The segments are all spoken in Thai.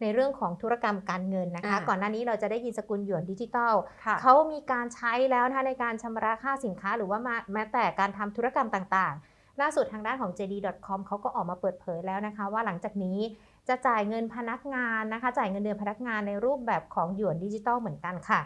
ในเรื่องของธุรกรรมการเงินนะคะอ่าก่อนหน้านี้เราจะได้ยินสกุลหยวนดิจิทัลค่ะเขามีการใช้แล้วนะคะในการชำระค่าสินค้าหรือว่ามาแม้แต่การทำธุรกรรมต่างๆ ล่าสุดทางด้านของ JD.com เขาก็ออกมาเปิดเผยแล้วนะคะ ว่าหลังจากนี้จะจ่ายเงินพนักงานนะคะ จ่ายเงินเดือนพนักงานในรูปแบบของหยวนดิจิทัลเหมือนกันค่ะ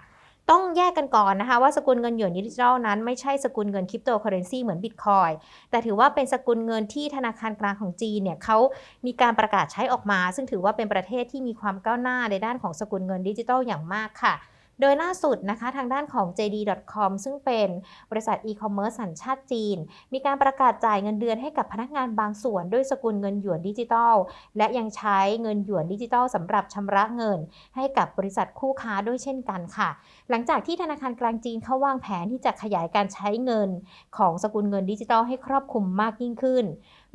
ต้องแยกกันก่อนนะคะว่าสกุลเงินหยวนดิจิทัลนั้นไม่ใช่สกุลเงินคริปโตเคอเรนซีเหมือนบิตคอยแต่ถือว่าเป็นสกุลเงินที่ธนาคารกลางของจีนเนี่ยเขามีการประกาศใช้ออกมา ซึ่งถือว่าเป็นประเทศที่มีความก้าวหน้าในด้านของสกุลเงินดิจิทัลอย่างมากค่ะ โดยล่าสุดนะคะทางด้านของ JD.com ซึ่งเป็นบริษัทอีคอมเมิร์ซสัญชาติจีน มีการประกาศจ่ายเงินเดือนให้กับพนักงานบางส่วนด้วยสกุลเงินหยวนดิจิทัล และยังใช้เงินหยวนดิจิทัลสำหรับชำระเงิน ให้กับบริษัทคู่ค้าด้วยเช่นกันค่ะ หลังจากที่ธนาคารกลางจีนเขาวางแผนที่จะขยายการใช้เงิน ของสกุลเงินดิจิทัลให้ครอบคลุมมากยิ่งขึ้น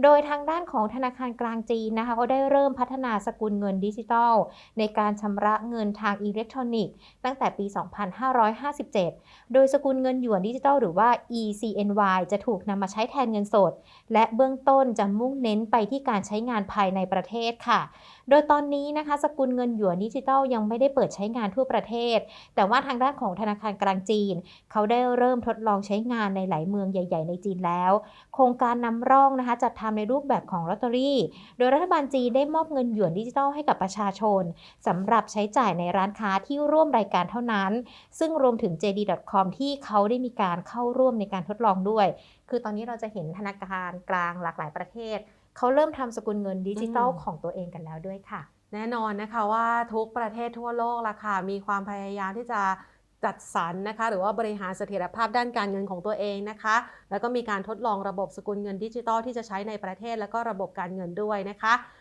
โดยทางด้านของธนาคารกลางจีนนะคะก็ได้เริ่มพัฒนาสกุลเงินดิจิทัล ในการชำระเงินทางอิเล็กทรอนิกส์ตั้งแต่ปี 2557 โดยสกุลเงินหยวนดิจิทัลหรือว่า ECNY จะถูกนำมาใช้แทนเงินสด และเบื้องต้นจะมุ่งเน้นไปที่การใช้งานภายในประเทศค่ะ โดยตอนนี้นะคะ สกุลเงินหยวนดิจิทัลยังไม่ได้เปิดใช้งานทั่วประเทศ แต่ว่าทางด้านของธนาคารกลางจีน เขาได้เริ่มทดลองใช้งานในหลายเมืองใหญ่ ๆ ในจีนแล้ว โครงการนำร่องนะคะจัดทำในรูปแบบของลอตเตอรี่ โดยรัฐบาลจีนได้มอบเงินหยวนดิจิทัลให้กับประชาชนสำหรับใช้จ่ายในร้านค้าที่ร่วมรายการเท่านั้น ซึ่งรวมถึง JD.com ที่เขาได้มีการเข้าร่วมในการทดลองด้วย คือตอนนี้เราจะเห็นธนาคารกลางหลากหลายประเทศ เขาเริ่มทำสกุลเงินดิจิทัลอืมของตัวเองกันแล้วด้วยค่ะ แน่นอนนะคะว่าทุกประเทศทั่วโลกละค่ะมีความพยายามที่จะจัดสรรนะคะ หรือว่าบริหารเสถียรภาพด้านการเงินของตัวเองนะคะ แล้วก็มีการทดลองระบบสกุลเงินดิจิทัลที่จะใช้ในประเทศ แล้วก็ระบบการเงินด้วยนะคะ